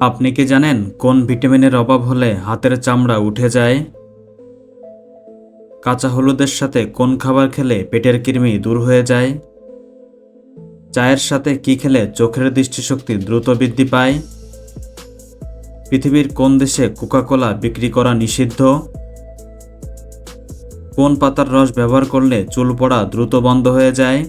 আপনি কি জানেন কোন ভিটামিনের অভাব হলে হাতের চামড়া উঠে যায়? কাঁচা হলুদের সাথে কোন খাবার খেলে পেটের কৃমি দূর হয়ে যায়? চায়ের সাথে কি খেলে চোখের দৃষ্টিশক্তি দ্রুত বৃদ্ধি পায়? পৃথিবীর কোন দেশে কোকাকোলা বিক্রি করা নিষিদ্ধ? কোন পাতার রস ব্যবহার করলে চুল পড়া দ্রুত বন্ধ হয়ে যায়?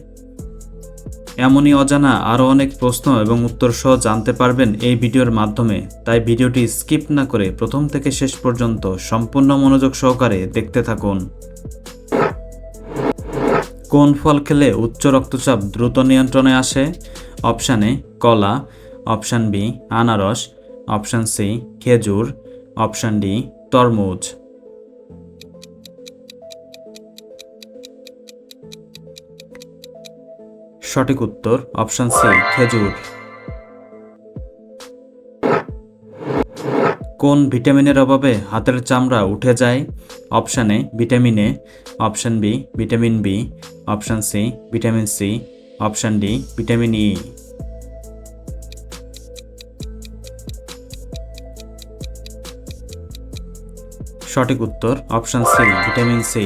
এমনই অজানা আরও অনেক প্রশ্ন এবং উত্তর সহ জানতে পারবেন এই ভিডিওর মাধ্যমে। তাই ভিডিওটি স্কিপ না করে প্রথম থেকে শেষ পর্যন্ত সম্পূর্ণ মনোযোগ সহকারে দেখতে থাকুন। কোন ফল খেলে উচ্চ রক্তচাপ দ্রুত নিয়ন্ত্রণে আসে? অপশান এ, কলা। অপশান বি, আনারস। অপশান সি, খেজুর। অপশান ডি, তরমুজ। সঠিক উত্তর অপশান সি খেজুর। কোন ভিটামিনের অভাবে হাতের চামড়া উঠে যায়? Option A vitamin A option B vitamin B option C vitamin C option D vitamin E সঠিক উত্তর অপশান সি ভিটামিন সি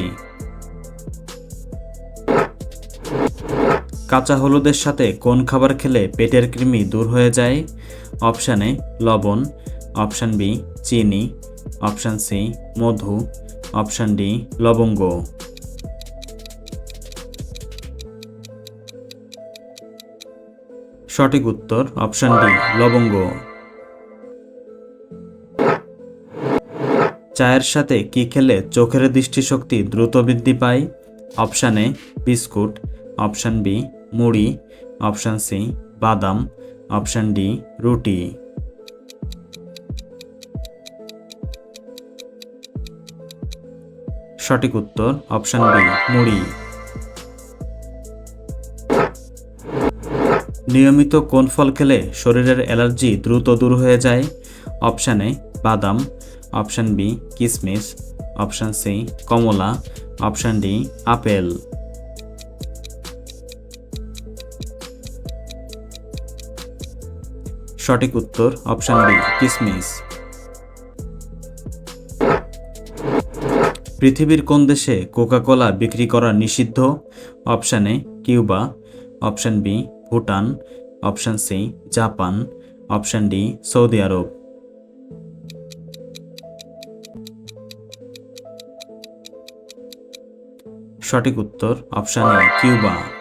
কাঁচা হলুদের সাথে কোন খাবার খেলে পেটের কৃমি দূর হয়ে যায়? অপশান এ, লবণ। অপশান বি, চিনি। অপশান সি, মধু। অপশান ডি, লবঙ্গ। সঠিক উত্তর, অপশান ডি, লবঙ্গ। চায়ের সাথে কি খেলে চোখের দৃষ্টিশক্তি দ্রুত বৃদ্ধি পায়? Option A, biscuit. Option B মুড়ি, অপশান সি, বাদাম, অপশান ডি, রুটি। সঠিক উত্তর, অপশান বি, মুড়ি। নিয়মিত কোন ফল খেলে শরীরের অ্যালার্জি দ্রুত দূর হয়ে যায়? অপশান এ, বাদাম, অপশান বি, কিসমিস, অপশান সি, কমলা, অপশান ডি, আপেল। সঠিক উত্তর অপশান বি, কিসমিস। পৃথিবীর কোন দেশে কোকাকোলা বিক্রি করা নিষিদ্ধ? Option A, Cuba. Option B, Bhutan. Option C, Japan. Option D, Saudi আরব। সঠিক উত্তর অপশান এ, কিউবা।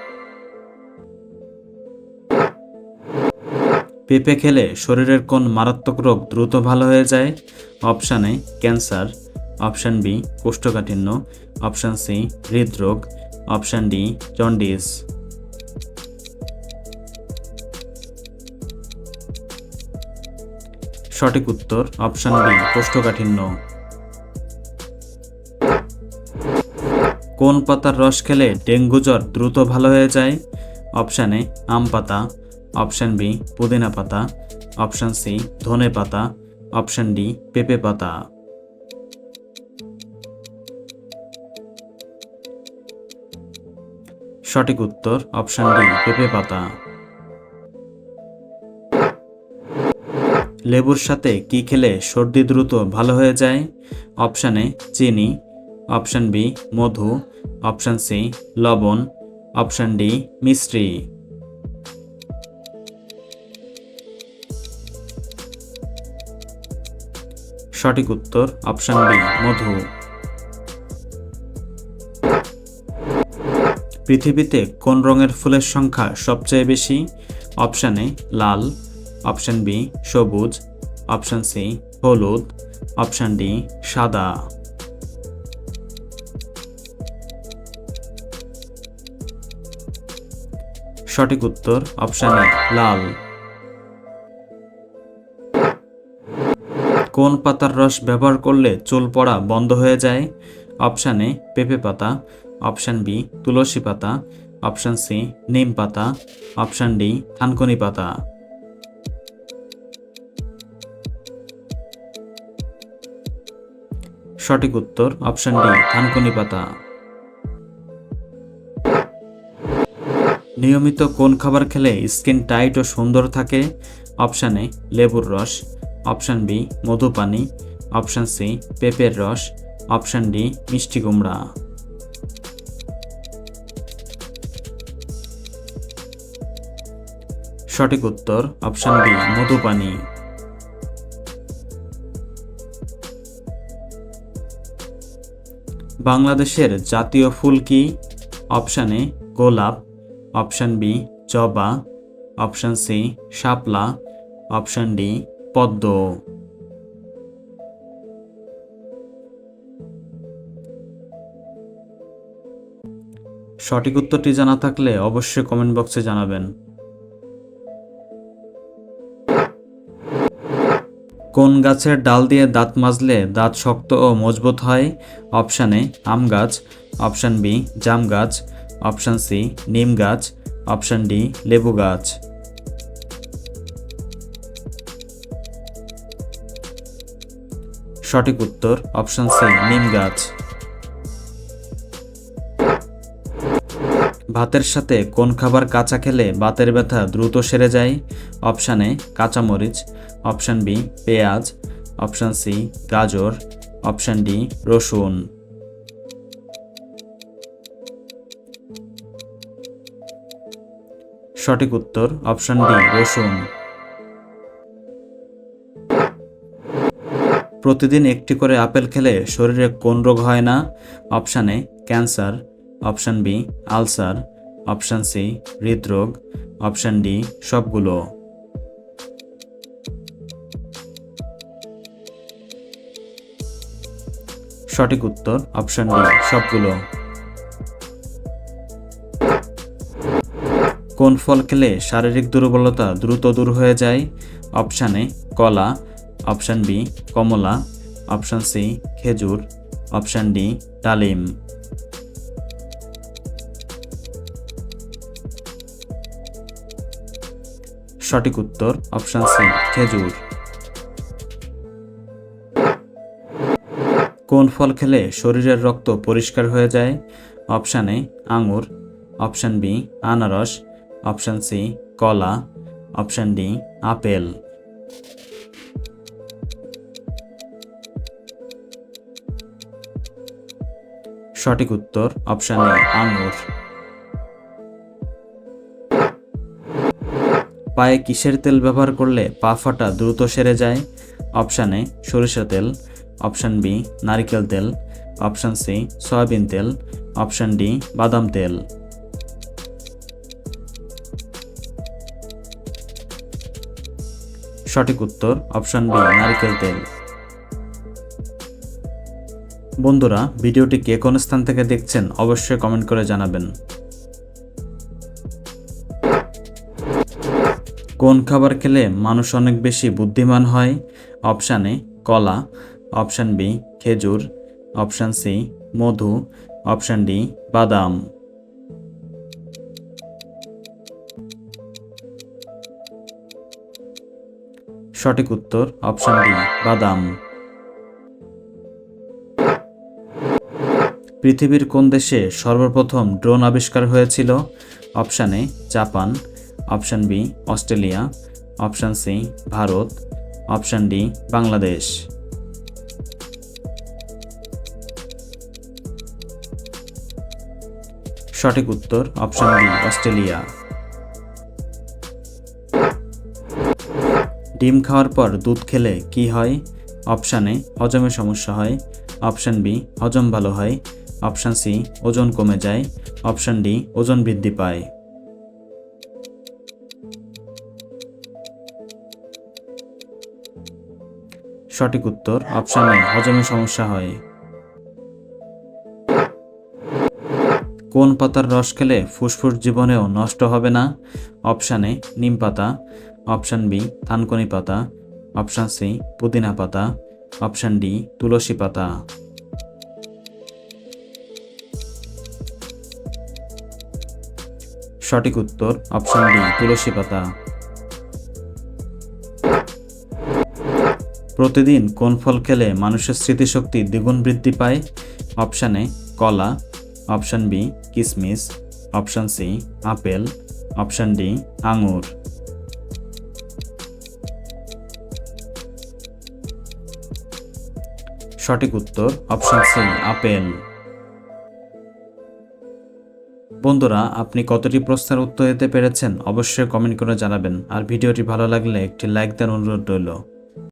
পেঁপে খেলে শরীরের কোন মারাত্মক রোগ দ্রুত ভালো হয়ে যায়? Option A, cancer. Option B, কোষ্ঠকাঠিন্য। অপশান সি, হৃদরোগ। Option D, jaundice. সঠিক উত্তর, অপশান বি, কোষ্ঠকাঠিন্য। কোন পাতার রস খেলে ডেঙ্গু জ্বর দ্রুত ভালো হয়ে যায়? অপশানে আম পাতা। অপশান বি, পুদিনা পাতা। অপশান সি, ধনে পাতা। অপশান ডি, পেঁপে পাতা। সঠিক উত্তর অপশান ডি, পেঁপে পাতা। লেবুর সাথে কি খেলে সর্দি দ্রুত ভালো হয়ে যায়? অপশান এ, চিনি। অপশান বি, মধু। অপশান সি, লবণ। অপশান ডি মিশ্রি সঠিক উত্তর অপশান বি, মধু। পৃথিবীতে কোন রঙের ফুলের সংখ্যা সবচেয়ে বেশি? অপশান এ, লাল। অপশান বি, সবুজ। অপশান সি, হলুদ। অপশান ডি, সাদা। সঠিক উত্তর অপশান এ, লাল। কোন পাতার রস ব্যবহার করলে চুল পড়া বন্ধ হয়ে যায়? অপশান এ, পেঁপে পাতা। অপশান বি, তুলসী পাতা। অপশান সি, নিম পাতা। অপশান ডি, থানকুনি পাতা। সঠিক উত্তর অপশান ডি, থানকুনি পাতা। নিয়মিত কোন খাবার খেলে স্কিন টাইট ও সুন্দর থাকে? অপশান লেবুর রস। অপশান বি মধু পানি অপশান সি, পেঁপের রস। অপশান ডি, মিষ্টি কুমড়া। সঠিক উত্তর, অপশান বি মধু পানি বাংলাদেশের জাতীয় ফুল কি? অপশান এ, গোলাপ। অপশান বি, জবা। অপশান সি, শাপলা। অপশান ডি পদ্ম। সঠিক উত্তরটি জানা থাকলে অবশ্যই কমেন্ট বক্সে জানাবেন। কোন গাছের ডাল দিয়ে দাঁত মাজলে দাঁত শক্ত ও মজবুত হয়? অপশান এ, আম গাছ। অপশান বি, জাম গাছ। অপশান সি, নিম গাছ। অপশান ডি, লেবু গাছ। সঠিক উত্তর অপশন সি নিম গাছ। ভাতের সাথে কোন খাবার কাঁচা খেলে বাতের ব্যথা দ্রুত সেরে যায়? অপশান এ কাঁচামরিচ। অপশান বি পেঁয়াজ। অপশান সি গাজর। অপশান ডি রসুন। সঠিক উত্তর অপশান ডি রসুন। প্রতিদিন একটি করে আপেল খেলে শরীরে কোন রোগ হয় না? Option A, cancer. Option B, ulcer. Option C, হৃদরোগ। অপশান ডি, সবগুলো। সঠিক উত্তর, অপশান ডি, সবগুলো। কোন ফল খেলে শারীরিক দুর্বলতা দ্রুত দূর হয়ে যায়? অপশানে কলা। অপশান বি, কমলা। অপশান সি, খেজুর। অপশান ডি, ডালিম। সঠিক উত্তর, অপশান সি, খেজুর। কোন ফল খেলে শরীরের রক্ত পরিষ্কার হয়ে যায়? অপশান এ, আঙুর। অপশান বি, আনারস। অপশান সি, কলা। Option D, apple. সঠিক উত্তর অপশান এ আঙুর পায়ে কিসের তেল ব্যবহার করলে পা ফাটা দ্রুত সেরে যায়? অপশান এ সরিষা তেল। অপশান বি নারিকেল তেল। অপশান সি সয়াবিন তেল। অপশান ডি বাদাম তেল। সঠিক উত্তর অপশান বি নারিকেল তেল। বন্ধুরা, ভিডিওটি কে কোন স্থান থেকে দেখছেন অবশ্যই কমেন্ট করে জানাবেন। কোন খাবার খেলে মানুষ অনেক বেশি বুদ্ধিমান হয়? অপশান এ, কলা। অপশান বি, খেজুর। অপশান সি, মধু। অপশান ডি, বাদাম। সঠিক উত্তর অপশান ডি, বাদাম। পৃথিবীর কোন দেশে সর্বপ্রথম ড্রোন আবিষ্কার হয়েছিল? Option A, Japan. Option B, Australia. Option C, Bharat. Option D, Bangladesh. সঠিক উত্তর, অপশান ডি অস্ট্রেলিয়া। ডিম খাওয়ার পর দুধ খেলে কি হয়? অপশানে হজমে সমস্যা হয়। অপশান বি, হজম ভালো হয়। অপশান সি, ওজন কমে যায়। অপশান ডি, ওজন বৃদ্ধি পায়। সঠিক উত্তর, অপশান এ, হজমে সমস্যা হয়। কোন পাতার রস খেলে ফুসফুস জীবনেও নষ্ট হবে না? অপশান এ, নিম পাতা। অপশান বি, থানকনি পাতা। অপশান সি, পুদিনা পাতা। অপশান ডি, তুলসী পাতা। সঠিক উত্তর অপশন ডি, তুলসী পাতা। প্রতিদিন কোন ফল খেলে মানুষের স্মৃতিশক্তি দ্বিগুণ বৃদ্ধি পায়? অপশান কলা। অপশান বি, কিসমিস। Option C, apple. Option D, আঙুর। সঠিক উত্তর অপশন সি, আপেল। বন্ধুরা, আপনি কতটি প্রশ্নের উত্তর দিতে পেরেছেন অবশ্যই কমেন্ট করে জানাবেন। আর ভিডিওটি ভালো লাগলে একটি লাইক দেন অনুরোধ রইল।